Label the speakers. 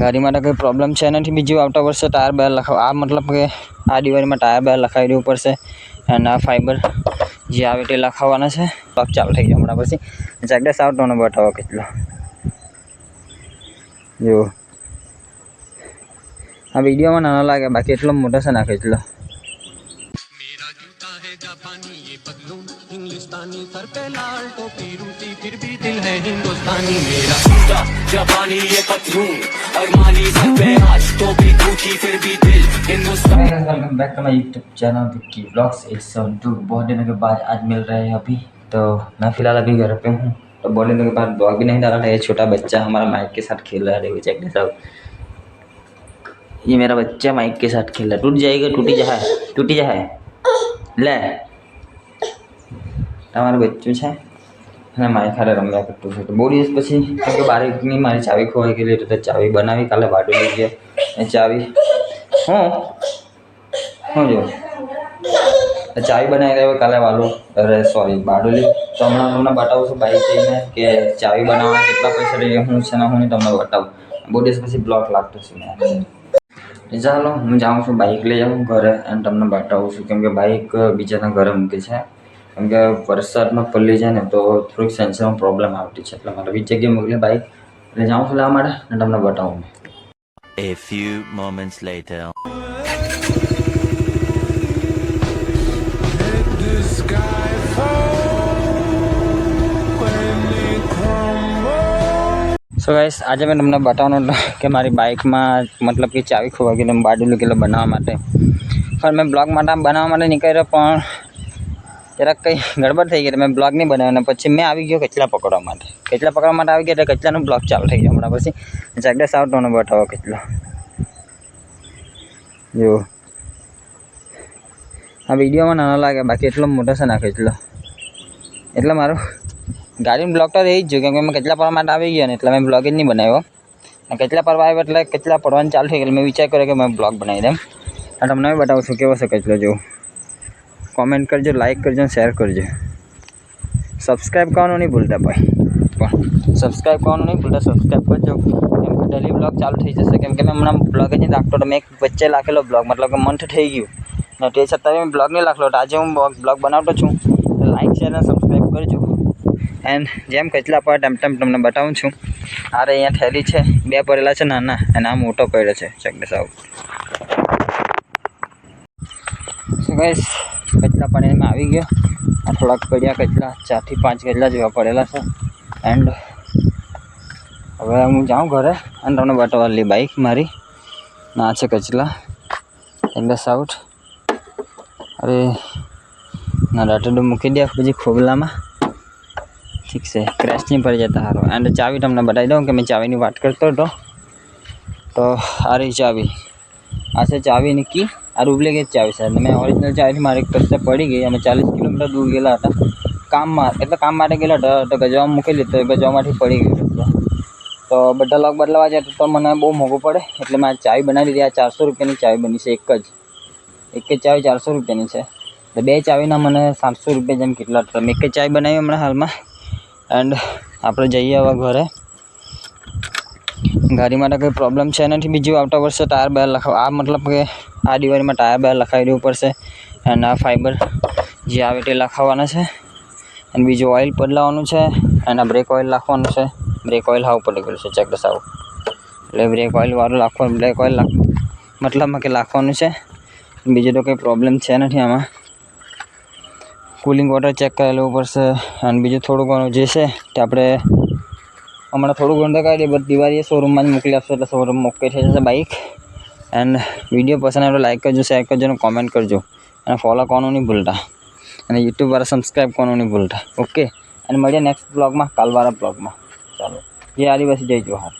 Speaker 1: ગાડી માટે કંઈ પ્રોબ્લેમ છે નથી. બીજું આવતા વર્ષે ટાયર બાયર લખાવ આ મતલબ કે આ દિવાળીમાં ટાયર બાયર લખાવી દેવું પડશે. અને આ ફાઈબર જે આવે તે લખાવવાના છે. પગ ચાલુ થઈ ગયો હમણાં પછી. જાગડે સાવ ટોનો બતાવો કેટલો. જો. આ વિડીયોમાં નાનો લાગે, બાકી એટલો મોટો છે નાખે એટલો
Speaker 2: रूसी रूसी फिर भी दिल है हिंदुस्तानी मेरा।
Speaker 3: ये पतलून अरमानी सर पे आज तो भी फिर भी दिल Hindustani.
Speaker 1: Welcome back to my YouTube channel Vicky बहुत दिनों के बाद आज मिल रहे हैं अभी तो मैं फ़िलहाल अभी घर पे हूँ। तो बहुत दिनों के बाद ब्लॉग भी नहीं डाला था ये छोटा बच्चा हमारा माइक के साथ खेल रहा है चेक सब ये मेरा बच्चा माइक के साथ खेल रहा है। टूट जाएगा टूटी जहा टूटी जहा ले। हमारे बच्चों से। અને મારી ખાતે રમ્યા કરતું છે તો બહુ દિવસ પછી કેમ કે બારીકની મારી ચાવી ખોવાઈ ગયેલી એટલે ચાવી બનાવી, કાલે વાટું લઈ ગયા એ ચાવી, હું? હું જો ચાવી બનાવી લેવા કાલે વાલું. અરે સોરી બાડોલી તો હમણાં તમને બતાવું છું બાઈક જઈને કે ચાવી બનાવવાના કેટલા પૈસા લઈએ હું છે ને હું તમને બતાવું. બહુ દિવસ પછી બ્લોક લાગતો છે ચાલો, હું જાઉં છું બાઇક લઈ જાઉં ઘરે અને તમને બતાવું છું. કેમ કે બાઇક બીજાના ઘરે મૂકી છે. કેમ કે વરસાદમાં પલ્લી જાય ને તો થોડીક સેન્સરમાં પ્રોબ્લેમ આવતી છે. એટલે મારે બીજી જગ્યાએ મોકલી બાઇક એટલે જાઉં છું લાવવા માટે અને તમને બતાવું
Speaker 4: A few moments later.
Speaker 1: So guys આજે મેં તમને બતાવવાનું કે મારી બાઇકમાં મતલબ કે ચાવી ખોવાઈ ગઈ બાડુલું કિલો બનાવવા માટે. પણ મેં બ્લોગ માટે બનાવવા માટે નીકળ્યો પણ જરાક કંઈ ગડબડ થઈ ગઈ મેં બ્લોગ નહીં બનાવ્યો અને પછી મેં આવી ગયો કચલા પકડવા માટે. કચલા પકડવા માટે આવી ગયા એટલે કચલાનો બ્લોગ ચાલુ થઈ ગયો હમણાં પછી. જાગડે સાવ ટોનો બતાવો કેટલો. જો આ વિડીયોમાં નાનો લાગે, બાકી એટલો મોટો છે ના કચલો એટલે મારું ગાડીનું બ્લોગ તો રહી જ ગયો, કેમ કે મેં કચલા પડવા માટે આવી ગયો ને એટલે મેં બ્લોગ જ નહીં બનાવ્યો. કચલા પડવા આવ્યો એટલે કેટલા પડવાનું ચાલુ થઈ ગયું મેં વિચાર કર્યો કે મેં બ્લોગ બનાવી દઉં. અને તમને બતાવું છું કેવો છે કેટલો જો કોમેન્ટ કરજો લાઇક કરજો શેર કરજો. સબસ્ક્રાઈબ કરવાનું નહીં ભૂલતા ભાઈ. પણ સબસ્ક્રાઈબ કરવાનું નહીં ભૂલતા સબસ્ક્રાઈબ કરજો. કેમ કે ડેલી બ્લોગ ચાલુ થઈ જશે. કેમ કે મેં હમણાં બ્લોગ નહીં રાખતો તો મેં એક વચ્ચે લાખેલો બ્લોગ મતલબ કે મંથ થઈ ગયું. ને તે છતાં મેં બ્લોગ નહીં રાખલો તો આજે હું બ્લોગ બનાવતો છું. લાઇક શેર અને સબસ્ક્રાઈબ કરજો. એન્ડ જેમ કચલા પર ટેમ તમને બતાવું છું. અરે અહીંયા થેલી છે, બે પડેલા છે, નાના, અને આ મોટો પડ્યો છે ચકડે this શું સો કચલા પાણીમાં આવી ગયો. આ થોડાક પડ્યા કચલા ચારથી પાંચ કચલા જેવા પડેલા છે. એન્ડ હવે હું જાઉં ઘરે અને તમને બતાવવા બાઇક મારી. ના છે કચલા એટલે સાઉટ અરે, ના ડાટો મૂકી દે, પછી ખોબલામાં. ઠીક છે ક્રેશ નહીં પડી જતા સારું એન્ડ ચાવી તમને બતાવી દઉં કે મેં ચાવીની વાત કરતો હતો. તો આ ચાવી. આ છે ચાવીની કી આ ડુપ્લિકેટ ચાવી અને મેં ઓરિજિનલ ચાવીથી મારી કશે પડી ગઈ. અમે ચાલીસ કિલોમીટર દૂર ગયેલા હતા. કામમાં, એટલે કામ માટે ગયેલા હતા. તો ગજવામાં મૂકેલી તો ગજવામાંથી પડી ગઈ તો બધા લોક બદલાવા જાય તો મને બહુ મોંઘું પડે. એટલે મેં ચાવી બનાવી દીધી. આ ચારસો રૂપિયાની ચાવી બની છે. એક જ. એક જ ચાવી ચારસો રૂપિયાની છે. તો બે ચાવીના મને સાતસો રૂપિયા જેમ કેટલા હતા. મેં એક જ ચાવી બનાવી હમણાં હાલમાં. એન્ડ આપણે જઈએ હવે ઘરે. ગાડી માટે કંઈ પ્રોબ્લેમ છે નથી. બીજું આવતા વર્ષે ટાયર બાયર લખાવ આ મતલબ કે આ દિવાળીમાં ટાયર બાયર લખાવી દેવું પડશે. અને આ ફાઈબર જે આવે તે લખાવવાના છે. અને બીજું ઓઇલ બદલાવાનું છે. અને બ્રેક ઓઇલ નાખવાનું છે. બ્રેક ઓઇલ હાવ પડી ગયેલું છે. ચેક આવું એટલે બ્રેક ઓઇલ વાળું નાખવાનું બ્રેક ઓઇલ મતલબમાં કે નાખવાનું છે. બીજું તો કંઈ પ્રોબ્લેમ છે નથી આમાં. કુલિંગ વોટર ચેક કરી પડશે. અને બીજું થોડું ઘણું જે છે તે આપણે હમણાં થોડું ઘણું તો કાઢી બટ દિવાળીએ શોરૂમમાં જ મોકલી આપશો, એટલે શોરૂમ મોકલી થઈ જશે બાઇક એન્ડ વીડિયો પસંદ આવે તો લાઈક કરજો શેર કરજો અને કોમેન્ટ કરજો. અને ફોલો કરવાનું નહીં ભૂલતા. અને યુટ્યુબ વાળા સબસ્ક્રાઈબ કરવાનું નહીં ભૂલતા. ઓકે અને મળીએ નેક્સ્ટ બ્લોગમાં કાલવાળા બ્લોગમાં ચાલો. જય આદિવાસી, જય જોહાર.